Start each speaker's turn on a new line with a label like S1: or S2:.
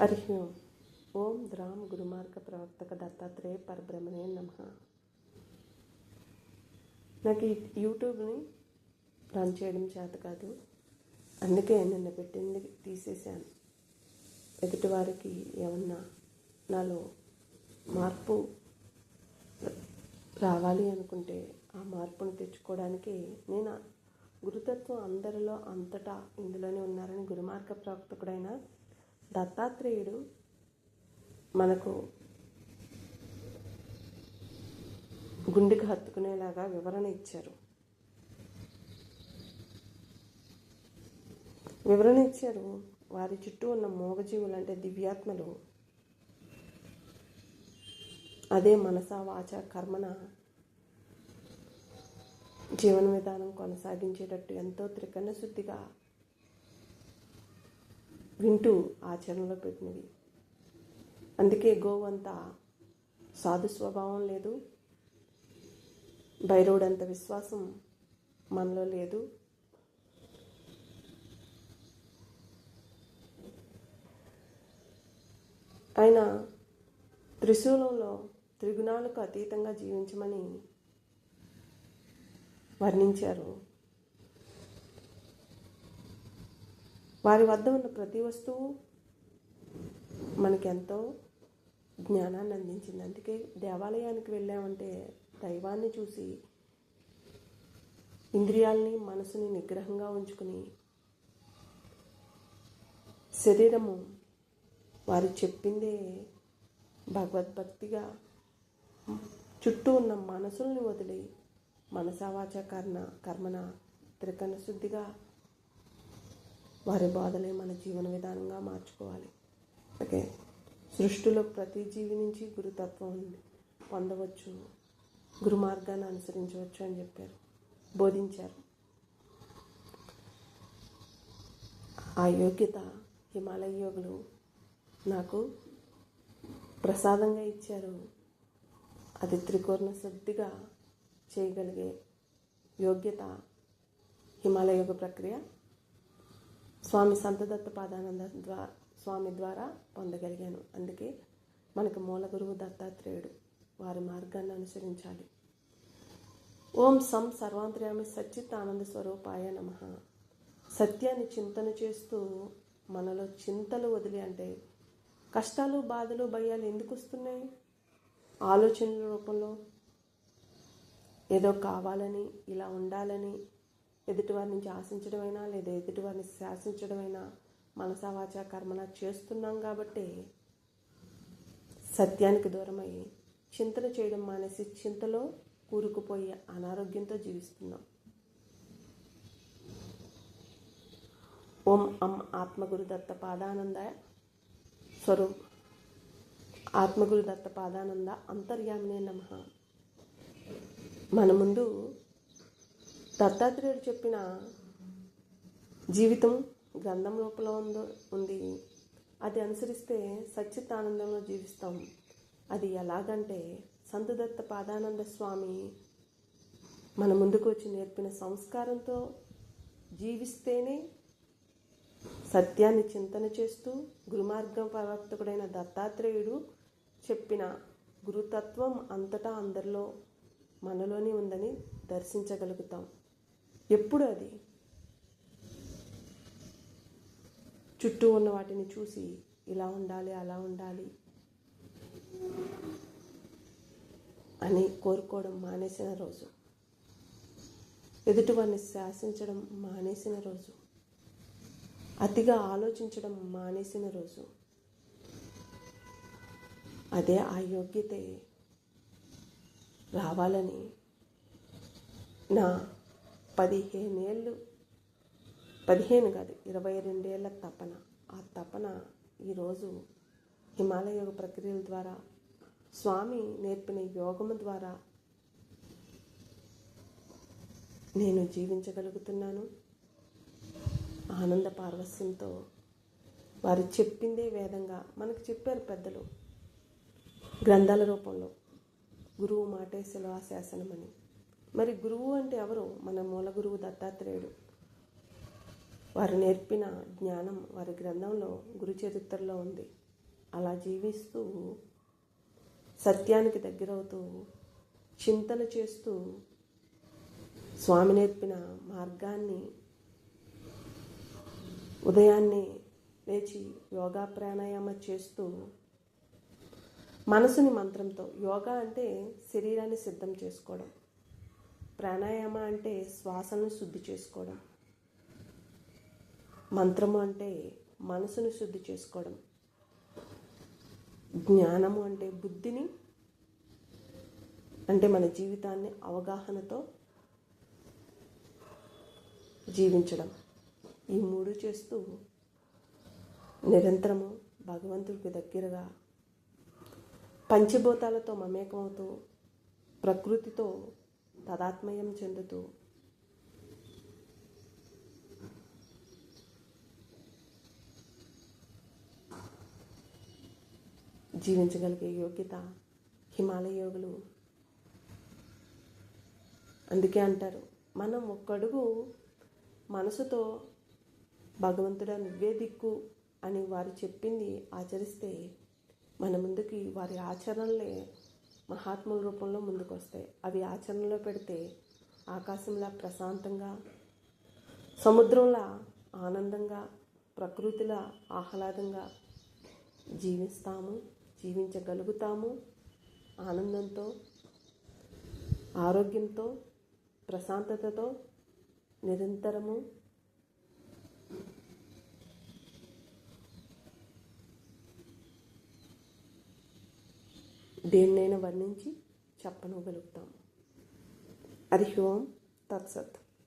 S1: హరి ఓం. ఓం ద్రాం గురుమార్గ ప్రవర్తక దత్తాత్రేయ పరబ్రహ్మణే నమ. నాకు ఈ యూట్యూబ్ని రన్ చేయడం చేత కాదు. అందుకే నిన్న పెట్టింది తీసేశాను. ఎదుటివారికి ఏమన్నా నాలో మార్పు రావాలి అనుకుంటే ఆ మార్పును తెచ్చుకోవడానికి నేను గురుతత్వం అందరిలో అంతటా ఇందులోనే ఉన్నారని గురుమార్గ ప్రవక్తకుడైన దత్తాత్రేయుడు మనకు గుండెకి హత్తుకునేలాగా వివరణ ఇచ్చారు. వివరణ ఇచ్చారు వారి చుట్టూ ఉన్న మోగజీవులు అంటే దివ్యాత్మలు. అదే మనస వాచ కర్మన జీవన విధానం కొనసాగించేటట్టు ఎంతో త్రికరణ శుద్ధిగా వింటూ ఆచరణలో పెట్టినవి. అందుకే గోవు సాధు స్వభావం లేదు. భైరవుడంత విశ్వాసం మనలో లేదు. ఆయన త్రిశూలంలో త్రిగుణాలకు అతీతంగా జీవించమని వర్ణించారు. వారి వద్ద ఉన్న ప్రతి వస్తువు మనకెంతో జ్ఞానాన్ని అందించింది. అందుకే దేవాలయానికి వెళ్ళామంటే దైవాన్ని చూసి ఇంద్రియాలని మనసుని నిగ్రహంగా ఉంచుకుని శరీరము వారు చెప్పిందే భగవద్భక్తిగా చుట్టూ ఉన్న మనసుల్ని వదిలి మనసావాచ కర్ణ కర్మన త్రికణ శుద్ధిగా వారి బాధలే మన జీవన విధానంగా మార్చుకోవాలి. ఓకే? సృష్టిలో ప్రతి జీవి నుంచి గురుతత్వం పొందవచ్చు. గురు మార్గాన్ని అనుసరించవచ్చు అని చెప్పారు. బోధించారు. ఆ యోగ్యత హిమాలయ యోగులు నాకు ప్రసాదంగా ఇచ్చారు. అది త్రికోణ శుద్ధిగా చేయగలిగే యోగ్యత హిమాలయ యోగ ప్రక్రియ స్వామి సంతదత్త పాదానంద ద్వారా స్వామి ద్వారా పొందగలిగాను. అందుకే మనకు మూల గురువు దత్తాత్రేయుడు వారి మార్గాన్ని అనుసరించాలి. ఓం సం సర్వాంతర్యామి సచ్చిత్ ఆనంద స్వరూపాయ నమ. సత్యాన్ని చింతన చేస్తూ మనలో చింతలు వదిలి అంటే కష్టాలు బాధలు భయాలు ఎందుకు వస్తున్నాయి? ఆలోచనల రూపంలో ఏదో కావాలని ఇలా ఉండాలని ఎదుటివారి నుంచి ఆశించడమైనా లేదా ఎదుటివారిని శాసించడమైనా మనసావాచ కర్మన చేస్తున్నాం కాబట్టి సత్యానికి దూరమై చింతన చేయడం మానేసి చింతలో కూరుకుపోయి అనారోగ్యంతో జీవిస్తున్నాం. ఓం అం ఆత్మగురు దత్త పాదానంద స్వరూప్. ఆత్మగురు దత్త పాదానంద అంతర్యామినే నమ. మన ముందు దత్తాత్రేయుడు చెప్పిన జీవితం గ్రంథం లోపల ఉందో ఉంది. అది అనుసరిస్తే సచ్చిత్ ఆనందంలో జీవిస్తాం. అది ఎలాగంటే సంతుదత్త పాదానంద స్వామి మన ముందుకు వచ్చి నేర్పిన సంస్కారంతో జీవిస్తేనే సత్యాన్ని చింతన చేస్తూ గురుమార్గం ప్రవర్తకుడైన దత్తాత్రేయుడు చెప్పిన గురుతత్వం అంతటా అందరిలో మనలోనే ఉందని దర్శించగలుగుతాం. ఎప్పుడు అది చుట్టూ ఉన్న వాటిని చూసి ఇలా ఉండాలి అలా ఉండాలి అని కోరుకోవడం మానేసిన రోజు. ఎదుటివారిని శాసించడం మానేసిన రోజు. అతిగా ఆలోచించడం మానేసిన రోజు. అదే ఆ యోగ్యతే రావాలని నా పదిహేనేళ్ళు పదిహేను కాదు ఇరవై రెండేళ్ళ తపన. ఆ తపన ఈరోజు హిమాలయ యోగ ప్రక్రియల ద్వారా స్వామి నేర్పిన యోగము ద్వారా నేను జీవించగలుగుతున్నాను. ఆనంద పార్వస్యంతో వారు చెప్పిందే వేదంగా మనకు చెప్పారు పెద్దలు. గ్రంథాల రూపంలో గురువు మాటే శిలాశాసనం అని మరి గురువు అంటే ఎవరు? మన మూల గురువు దత్తాత్రేయుడు. వారు నేర్పిన జ్ఞానం వారి గ్రంథంలో గురు చరిత్రలో ఉంది. అలా జీవిస్తూ సత్యానికి దగ్గరవుతూ చింతన చేస్తూ స్వామి నేర్పిన మార్గాన్ని ఉదయాన్నే లేచి యోగా ప్రాణాయామ చేస్తూ మనసుని మంత్రంతో యోగా అంటే శరీరాన్ని సిద్ధం చేసుకోవడం. ప్రాణాయామ అంటే శ్వాసను శుద్ధి చేసుకోవడం. మంత్రము అంటే మనసును శుద్ధి చేసుకోవడం. జ్ఞానము అంటే బుద్ధిని అంటే మన జీవితాన్ని అవగాహనతో జీవించడం. ఈ మూడు చేస్తూ నిరంతరము భగవంతుడికి దగ్గరగా పంచభూతాలతో మమేకమవుతూ ప్రకృతితో తదాత్మయం చెందుతూ జీవించగలిగే యోగ్యత హిమాలయ యోగులు అందుకే అంటారు మనం ఒక్కడుగు మనసుతో భగవంతుడా నువ్వే దిక్కు అని వారు చెప్పింది ఆచరిస్తే మన ముందుకి వారి ఆచరణలే మహాత్ముల రూపంలో ముందుకు వస్తాయి అవి ఆచరణలో పెడితే ఆకాశంలా ప్రశాంతంగా సముద్రంలా ఆనందంగా ప్రకృతిలా ఆహ్లాదంగా జీవిస్తాము జీవించగలుగుతాము. ఆనందంతో ఆరోగ్యంతో ప్రశాంతతతో నిరంతరము దేన్నైనా వర్ణించి చెప్పనగలుగుతాము. హరి ఓం తత్సత్.